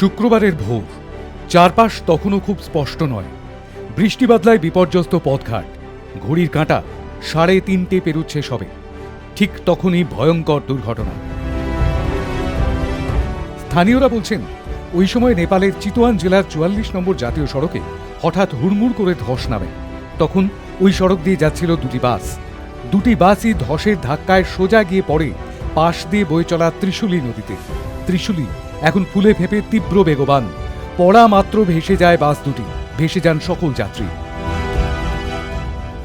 শুক্রবারের ভোর। চারপাশ তখনও খুব স্পষ্ট নয়। বৃষ্টি বাদলায় বিপর্যস্ত পথঘাট। ঘড়ির কাঁটা সাড়ে তিনটে পেরুচ্ছে সবে। ঠিক তখনই ভয়ঙ্কর দুর্ঘটনা। স্থানীয়রা বলছেন, ওই সময় নেপালের চিতোয়ান জেলার চুয়াল্লিশ নম্বর জাতীয় সড়কে হঠাৎ হুড়মুড় করে ধস নামে। তখন ওই সড়ক দিয়ে যাচ্ছিল দুটি বাস। দুটি বাসই ধসের ধাক্কায় সোজা গিয়ে পড়ে পাশ দিয়ে বয়ে চলা ত্রিশুলী নদীতে। ত্রিশুলী এখন ফুলে ফেপে তীব্র বেগবান। পড়া মাত্র ভেসে যায় বাস দুটি, ভেসে যান সকল যাত্রী।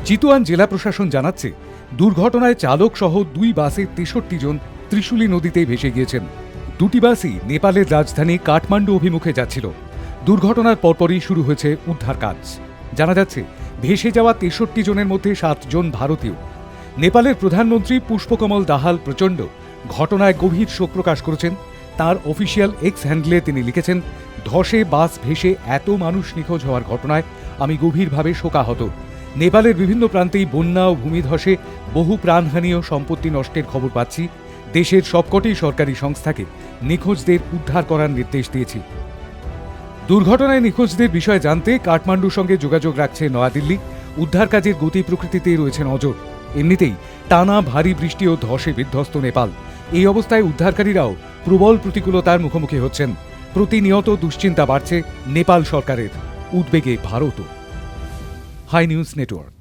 চিতোয়ান জেলা প্রশাসন জানাচ্ছে, দুর্ঘটনায় চালক সহ দুই বাসে তেষট্টি জন ত্রিশুলী নদীতে ভেসে গিয়েছেন। দুটি বাসই নেপালের রাজধানী কাঠমান্ডু অভিমুখে যাচ্ছিল। দুর্ঘটনার পরপরই শুরু হয়েছে উদ্ধার কাজ। জানা যাচ্ছে, ভেসে যাওয়া তেষট্টি জনের মধ্যে সাতজন ভারতীয়। নেপালের প্রধানমন্ত্রী পুষ্পকমল দাহাল প্রচণ্ড ঘটনায় গভীর শোক প্রকাশ করেছেন। তার অফিসিয়াল এক্স হ্যান্ডলে তিনি লিখেছেন, ধসে, বাস ভেসে এত মানুষ নিখোঁজ হওয়ার ঘটনায় আমি গভীরভাবে শোকাহত। নেপালের বিভিন্ন প্রান্তেই বন্যা ও ভূমিধসে বহু প্রাণহানি ও সম্পত্তি নষ্টের খবর পাচ্ছি। দেশের সবকটি সরকারি সংস্থাকে নিখোঁজদের উদ্ধার করার নির্দেশ দিয়েছি। দুর্ঘটনায় নিখোঁজদের বিষয়ে জানতে কাঠমান্ডুর সঙ্গে যোগাযোগ রাখছে নয়াদিল্লি। উদ্ধার কাজের গতি প্রকৃতিতেই রয়েছে নজর। এমনিতেই টানা ভারী বৃষ্টি ও ধসে বিধ্বস্ত নেপাল। এই অবস্থায় উদ্ধারকারীরাও প্রবল প্রতিকূলতার মুখোমুখি হচ্ছেন। প্রতিনিয়ত দুশ্চিন্তা বাড়ছে নেপাল সরকারের। উদ্বেগে ভারতও। Hi news network.